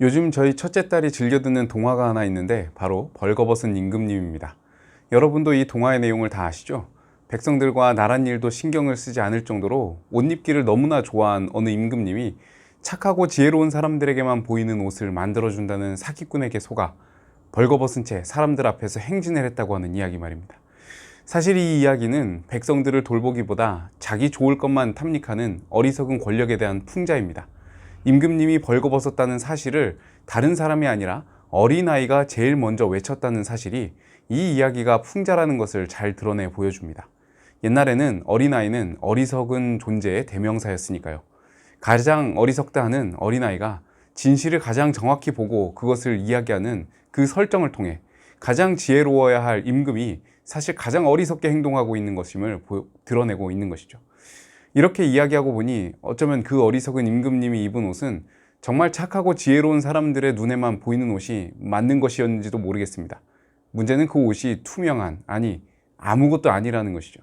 요즘 저희 첫째 딸이 즐겨 듣는 동화가 하나 있는데 바로 벌거벗은 임금님입니다. 여러분도 이 동화의 내용을 다 아시죠? 백성들과 나란 일도 신경을 쓰지 않을 정도로 옷 입기를 너무나 좋아한 어느 임금님이 착하고 지혜로운 사람들에게만 보이는 옷을 만들어준다는 사기꾼에게 속아 벌거벗은 채 사람들 앞에서 행진을 했다고 하는 이야기 말입니다. 사실 이 이야기는 백성들을 돌보기보다 자기 좋을 것만 탐닉하는 어리석은 권력에 대한 풍자입니다. 임금님이 벌거벗었다는 사실을 다른 사람이 아니라 어린아이가 제일 먼저 외쳤다는 사실이 이 이야기가 풍자라는 것을 잘 드러내 보여줍니다. 옛날에는 어린아이는 어리석은 존재의 대명사였으니까요. 가장 어리석다 하는 어린아이가 진실을 가장 정확히 보고 그것을 이야기하는 그 설정을 통해 가장 지혜로워야 할 임금이 사실 가장 어리석게 행동하고 있는 것임을 보- 드러내고 있는 것이죠. 이렇게 이야기하고 보니 어쩌면 그 어리석은 임금님이 입은 옷은 정말 착하고 지혜로운 사람들의 눈에만 보이는 옷이 맞는 것이었는지도 모르겠습니다. 문제는 그 옷이 투명한, 아니, 아무것도 아니라는 것이죠.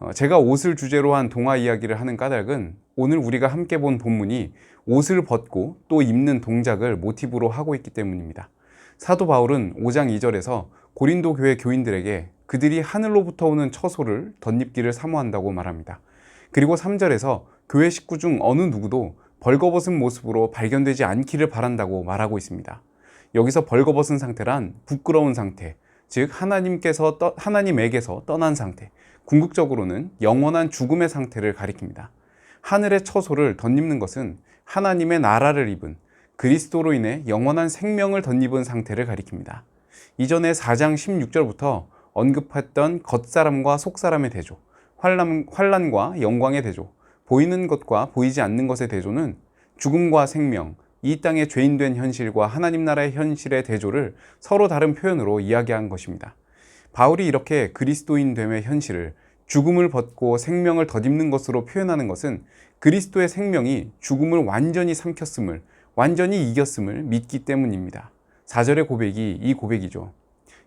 어, 제가 옷을 주제로 한 동화 이야기를 하는 까닭은 오늘 우리가 함께 본 본문이 옷을 벗고 또 입는 동작을 모티브로 하고 있기 때문입니다. 사도 바울은 5장 2절에서 고린도 교회 교인들에게 그들이 하늘로부터 오는 처소를 덧입기를 사모한다고 말합니다. 그리고 3절에서 교회 식구 중 어느 누구도 벌거벗은 모습으로 발견되지 않기를 바란다고 말하고 있습니다. 여기서 벌거벗은 상태란 부끄러운 상태, 즉 하나님께서 떠, 하나님에게서 떠난 상태, 궁극적으로는 영원한 죽음의 상태를 가리킵니다. 하늘의 처소를 덧입는 것은 하나님의 나라를 입은 그리스도로 인해 영원한 생명을 덧입은 상태를 가리킵니다. 이전에 4장 16절부터 언급했던 겉사람과 속사람의 대조, 환란, 환란과 영광의 대조, 보이는 것과 보이지 않는 것의 대조는 죽음과 생명, 이 땅의 죄인된 현실과 하나님 나라의 현실의 대조를 서로 다른 표현으로 이야기한 것입니다. 바울이 이렇게 그리스도인 됨의 현실을 죽음을 벗고 생명을 덧입는 것으로 표현하는 것은 그리스도의 생명이 죽음을 완전히 삼켰음을, 완전히 이겼음을 믿기 때문입니다. 4절의 고백이 이 고백이죠.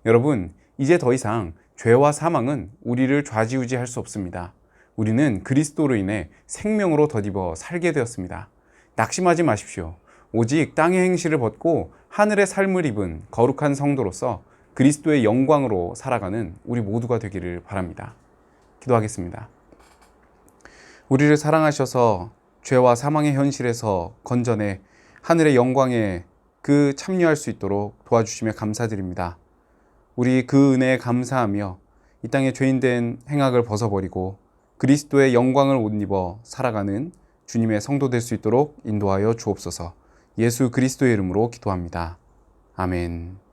여러분, 이제 더 이상 죄와 사망은 우리를 좌지우지할 수 없습니다. 우리는 그리스도로 인해 생명으로 덧입어 살게 되었습니다. 낙심하지 마십시오. 오직 땅의 행실을 벗고 하늘의 삶을 입은 거룩한 성도로서 그리스도의 영광으로 살아가는 우리 모두가 되기를 바랍니다. 기도하겠습니다. 우리를 사랑하셔서 죄와 사망의 현실에서 건져내 하늘의 영광에 그 참여할 수 있도록 도와주시며 감사드립니다. 우리 그 은혜에 감사하며 이 땅의 죄인된 행악을 벗어버리고 그리스도의 영광을 옷 입어 살아가는 주님의 성도 될 수 있도록 인도하여 주옵소서. 예수 그리스도의 이름으로 기도합니다. 아멘.